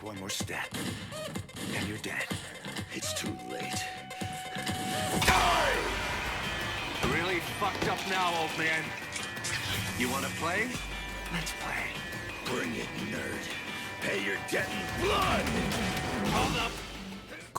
Take one more step, and you're dead. It's too late. Die! Really fucked up now, old man. You wanna play? Let's play. Bring it, nerd. Pay your debt in blood! Hold up!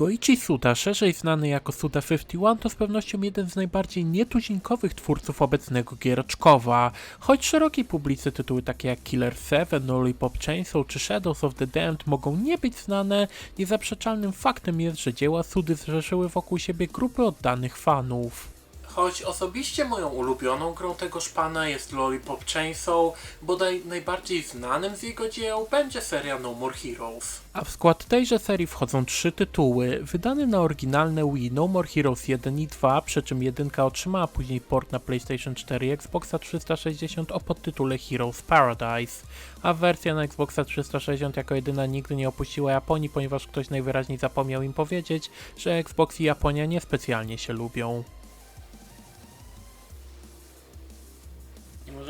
Goichi Suda, szerzej znany jako Suda 51, to z pewnością jeden z najbardziej nietuzinkowych twórców obecnego giereczkowa. Choć szerokiej publicy tytuły takie jak Killer 7, Lollipop Chainsaw czy Shadows of the Damned mogą nie być znane, niezaprzeczalnym faktem jest, że dzieła Sudy zrzeszyły wokół siebie grupy oddanych fanów. Choć osobiście moją ulubioną grą tego szpana jest Lollipop Chainsaw, bodaj najbardziej znanym z jego dzieł będzie seria No More Heroes. A w skład tejże serii wchodzą trzy tytuły. Wydany na oryginalne Wii No More Heroes 1 i 2, przy czym jedynka otrzymała później port na PlayStation 4 i Xboxa 360 o podtytule Heroes Paradise, a wersja na Xboxa 360 jako jedyna nigdy nie opuściła Japonii, ponieważ ktoś najwyraźniej zapomniał im powiedzieć, że Xbox i Japonia niespecjalnie się lubią.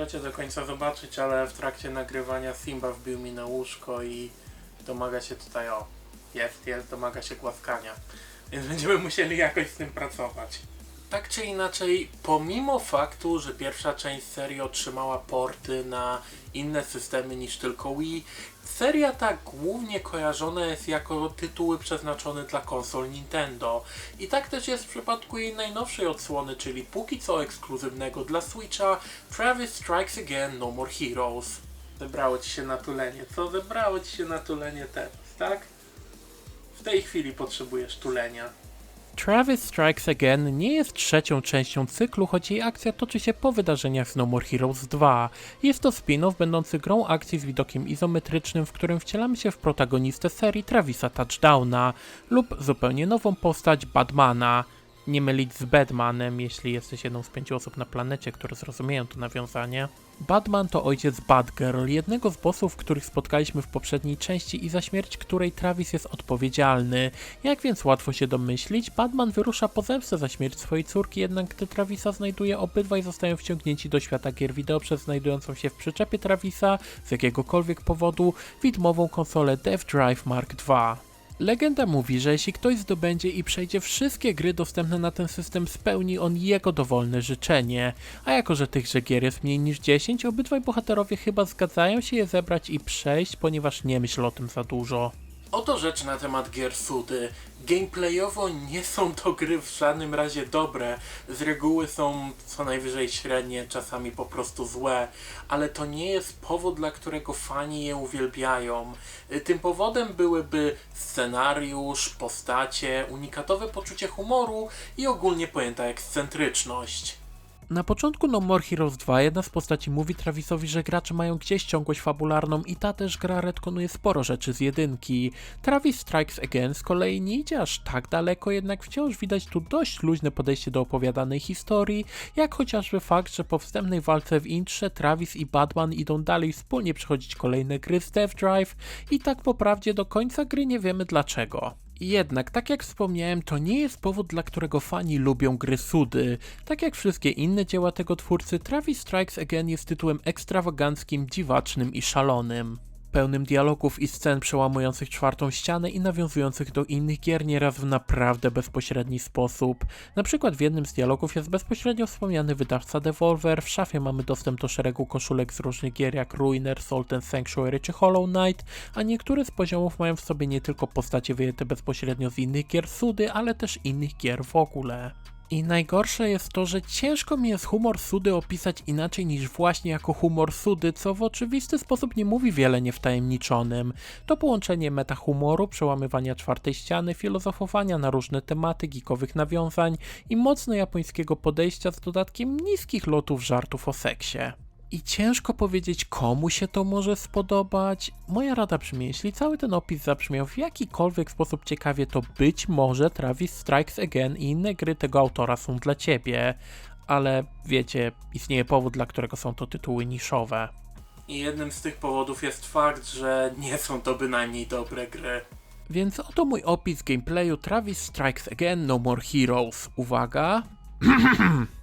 Możecie do końca zobaczyć, ale w trakcie nagrywania Simba wbił mi na łóżko i domaga się tutaj, o, jest, jest, domaga się głaskania. Więc będziemy musieli jakoś z tym pracować. Tak czy inaczej, pomimo faktu, że pierwsza część serii otrzymała porty na inne systemy niż tylko Wii, seria ta głównie kojarzona jest jako tytuły przeznaczone dla konsol Nintendo. I tak też jest w przypadku jej najnowszej odsłony, czyli póki co ekskluzywnego dla Switcha Travis Strikes Again No More Heroes. Zebrało ci się natulenie. Co zebrało ci się natulenie teraz, tak? W tej chwili potrzebujesz tulenia. Travis Strikes Again nie jest trzecią częścią cyklu, choć jej akcja toczy się po wydarzeniach z No More Heroes 2. Jest to spin-off będący grą akcji z widokiem izometrycznym, w którym wcielamy się w protagonistę serii Travisa Touchdowna lub zupełnie nową postać Batmana. Nie mylić z Batmanem, jeśli jesteś jedną z pięciu osób na planecie, które zrozumieją to nawiązanie. Batman to ojciec Batgirl, jednego z bossów, których spotkaliśmy w poprzedniej części i za śmierć której Travis jest odpowiedzialny. Jak więc łatwo się domyślić, Batman wyrusza po zemstę za śmierć swojej córki, jednak gdy Travisa znajduje, obydwaj zostają wciągnięci do świata gier wideo przez znajdującą się w przyczepie Travisa z jakiegokolwiek powodu widmową konsolę Dev Drive Mark II. Legenda mówi, że jeśli ktoś zdobędzie i przejdzie wszystkie gry dostępne na ten system, spełni on jego dowolne życzenie. A jako, że tychże gier jest mniej niż 10, obydwaj bohaterowie chyba zgadzają się je zebrać i przejść, ponieważ nie myśl o tym za dużo. Oto rzecz na temat gier Sudy. Gameplayowo nie są to gry w żadnym razie dobre. Z reguły są co najwyżej średnie, czasami po prostu złe, ale to nie jest powód, dla którego fani je uwielbiają. Tym powodem byłyby scenariusz, postacie, unikatowe poczucie humoru i ogólnie pojęta ekscentryczność. Na początku No More Heroes 2 jedna z postaci mówi Travisowi, że gracze mają gdzieś ciągłość fabularną i ta też gra retkonuje sporo rzeczy z jedynki. Travis Strikes Again z kolei nie idzie aż tak daleko, jednak wciąż widać tu dość luźne podejście do opowiadanej historii, jak chociażby fakt, że po wstępnej walce w intrze Travis i Batman idą dalej wspólnie przechodzić kolejne gry z Death Drive i tak po prawdzie do końca gry nie wiemy dlaczego. Jednak, tak jak wspomniałem, to nie jest powód, dla którego fani lubią gry Sudy. Tak jak wszystkie inne dzieła tego twórcy, Travis Strikes Again jest tytułem ekstrawaganckim, dziwacznym i szalonym. Pełnym dialogów i scen przełamujących czwartą ścianę i nawiązujących do innych gier nieraz w naprawdę bezpośredni sposób. Na przykład w jednym z dialogów jest bezpośrednio wspomniany wydawca Devolver, w szafie mamy dostęp do szeregu koszulek z różnych gier jak Ruiner, Salt and Sanctuary czy Hollow Knight, a niektóre z poziomów mają w sobie nie tylko postacie wyjęte bezpośrednio z innych gier Sudy, ale też innych gier w ogóle. I najgorsze jest to, że ciężko mi jest humor Sudy opisać inaczej niż właśnie jako humor Sudy, co w oczywisty sposób nie mówi wiele niewtajemniczonym. To połączenie metahumoru, przełamywania czwartej ściany, filozofowania na różne tematy, geekowych nawiązań i mocno japońskiego podejścia z dodatkiem niskich lotów żartów o seksie. I ciężko powiedzieć, komu się to może spodobać. Moja rada brzmi, jeśli cały ten opis zabrzmiał w jakikolwiek sposób ciekawie, to być może Travis Strikes Again i inne gry tego autora są dla ciebie. Ale wiecie, istnieje powód, dla którego są to tytuły niszowe. I jednym z tych powodów jest fakt, że nie są to bynajmniej dobre gry. Więc oto mój opis gameplayu Travis Strikes Again No More Heroes. Uwaga.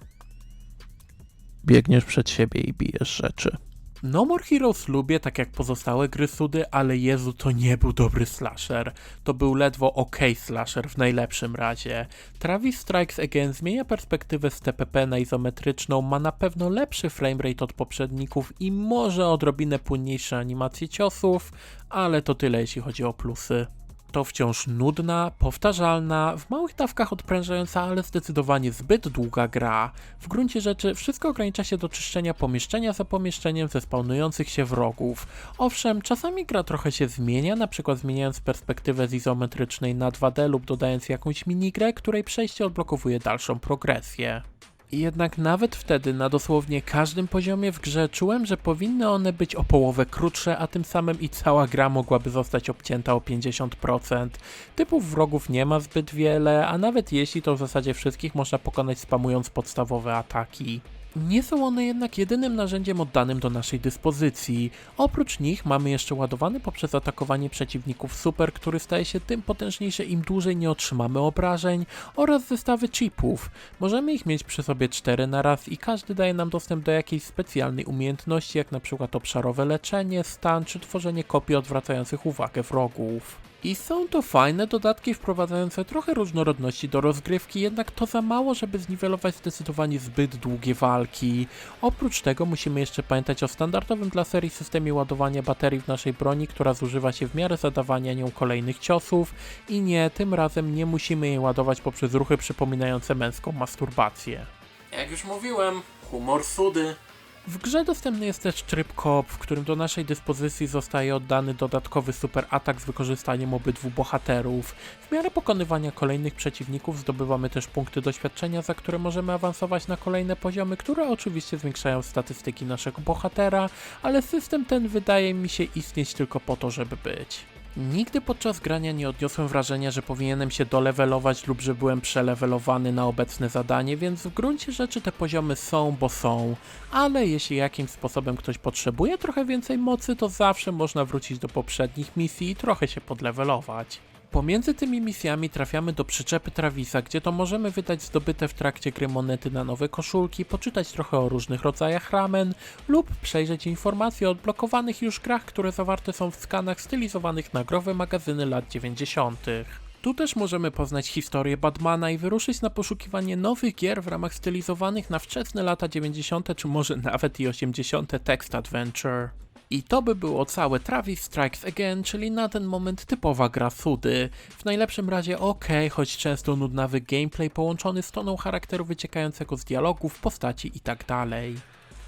Biegniesz przed siebie i bijesz rzeczy. No More Heroes lubię, tak jak pozostałe gry Sudy, ale Jezu, to nie był dobry slasher. To był ledwo ok slasher w najlepszym razie. Travis Strikes Again zmienia perspektywę z TPP na izometryczną, ma na pewno lepszy framerate od poprzedników i może odrobinę płynniejsze animacje ciosów, ale to tyle jeśli chodzi o plusy. To wciąż nudna, powtarzalna, w małych dawkach odprężająca, ale zdecydowanie zbyt długa gra. W gruncie rzeczy wszystko ogranicza się do czyszczenia pomieszczenia za pomieszczeniem ze spawnujących się wrogów. Owszem, czasami gra trochę się zmienia, na przykład zmieniając perspektywę z izometrycznej na 2D lub dodając jakąś minigrę, której przejście odblokowuje dalszą progresję. Jednak nawet wtedy na dosłownie każdym poziomie w grze czułem, że powinny one być o połowę krótsze, a tym samym i cała gra mogłaby zostać obcięta o 50%. Typów wrogów nie ma zbyt wiele, a nawet jeśli to w zasadzie wszystkich można pokonać spamując podstawowe ataki. Nie są one jednak jedynym narzędziem oddanym do naszej dyspozycji. Oprócz nich mamy jeszcze ładowany poprzez atakowanie przeciwników super, który staje się tym potężniejszy im dłużej nie otrzymamy obrażeń oraz zestawy chipów. Możemy ich mieć przy sobie cztery na raz i każdy daje nam dostęp do jakiejś specjalnej umiejętności, jak na przykład obszarowe leczenie, stan czy tworzenie kopii odwracających uwagę wrogów. I są to fajne dodatki wprowadzające trochę różnorodności do rozgrywki, jednak to za mało, żeby zniwelować zdecydowanie zbyt długie walki. Oprócz tego musimy jeszcze pamiętać o standardowym dla serii systemie ładowania baterii w naszej broni, która zużywa się w miarę zadawania nią kolejnych ciosów i nie, tym razem nie musimy jej ładować poprzez ruchy przypominające męską masturbację. Jak już mówiłem, humor sudy. W grze dostępny jest też tryb koop, w którym do naszej dyspozycji zostaje oddany dodatkowy super atak z wykorzystaniem obydwu bohaterów. W miarę pokonywania kolejnych przeciwników zdobywamy też punkty doświadczenia, za które możemy awansować na kolejne poziomy, które oczywiście zwiększają statystyki naszego bohatera, ale system ten wydaje mi się istnieć tylko po to, żeby być. Nigdy podczas grania nie odniosłem wrażenia, że powinienem się dolewelować lub że byłem przelewelowany na obecne zadanie, więc w gruncie rzeczy te poziomy są, bo są, ale jeśli jakimś sposobem ktoś potrzebuje trochę więcej mocy, to zawsze można wrócić do poprzednich misji i trochę się podlewelować. Pomiędzy tymi misjami trafiamy do przyczepy Travisa, gdzie to możemy wydać zdobyte w trakcie gry monety na nowe koszulki, poczytać trochę o różnych rodzajach ramen lub przejrzeć informacje o odblokowanych już grach, które zawarte są w skanach stylizowanych na growe magazyny lat 90. Tu też możemy poznać historię Batmana i wyruszyć na poszukiwanie nowych gier w ramach stylizowanych na wczesne lata 90. czy może nawet i 80. text adventure. I to by było całe Travis Strikes Again, czyli na ten moment typowa gra sudy. W najlepszym razie ok, choć często nudnawy gameplay połączony z toną charakteru wyciekającego z dialogów, postaci itd.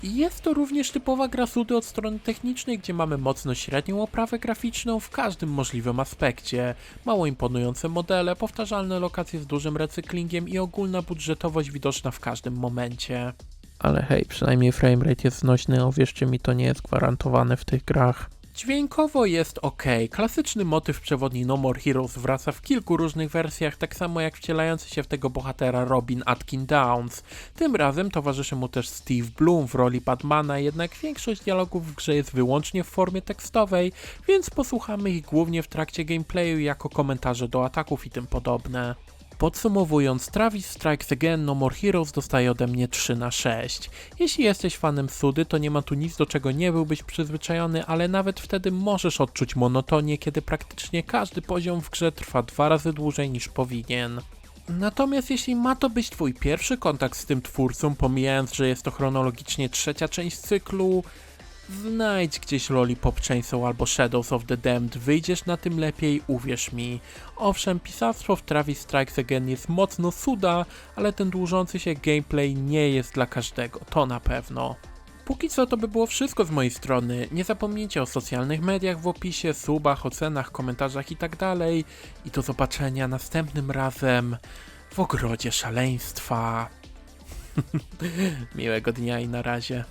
I Jest to również typowa gra sudy od strony technicznej, gdzie mamy mocno średnią oprawę graficzną w każdym możliwym aspekcie. Mało imponujące modele, powtarzalne lokacje z dużym recyklingiem i ogólna budżetowość widoczna w każdym momencie. Ale hej, przynajmniej framerate jest znośny, a wierzcie mi, to nie jest gwarantowane w tych grach. Dźwiękowo jest ok. Klasyczny motyw przewodni No More Heroes wraca w kilku różnych wersjach, tak samo jak wcielający się w tego bohatera Robin Atkin Downs. Tym razem towarzyszy mu też Steve Bloom w roli Batmana, jednak większość dialogów w grze jest wyłącznie w formie tekstowej, więc posłuchamy ich głównie w trakcie gameplayu jako komentarze do ataków i tym podobne. Podsumowując, Travis Strikes Again No More Heroes dostaje ode mnie 3 na 6. Jeśli jesteś fanem Sudy, to nie ma tu nic do czego nie byłbyś przyzwyczajony, ale nawet wtedy możesz odczuć monotonię, kiedy praktycznie każdy poziom w grze trwa dwa razy dłużej niż powinien. Natomiast jeśli ma to być twój pierwszy kontakt z tym twórcą, pomijając, że jest to chronologicznie trzecia część cyklu, Znajdź gdzieś Lollipop Chainsaw albo Shadows of the Damned, wyjdziesz na tym lepiej, uwierz mi. Owszem, pisarstwo w Travis Strikes Again jest mocno suda, ale ten dłużący się gameplay nie jest dla każdego, to na pewno. Póki co to by było wszystko z mojej strony. Nie zapomnijcie o socjalnych mediach w opisie, subach, ocenach, komentarzach itd. I do zobaczenia następnym razem w ogrodzie szaleństwa. Miłego dnia i na razie.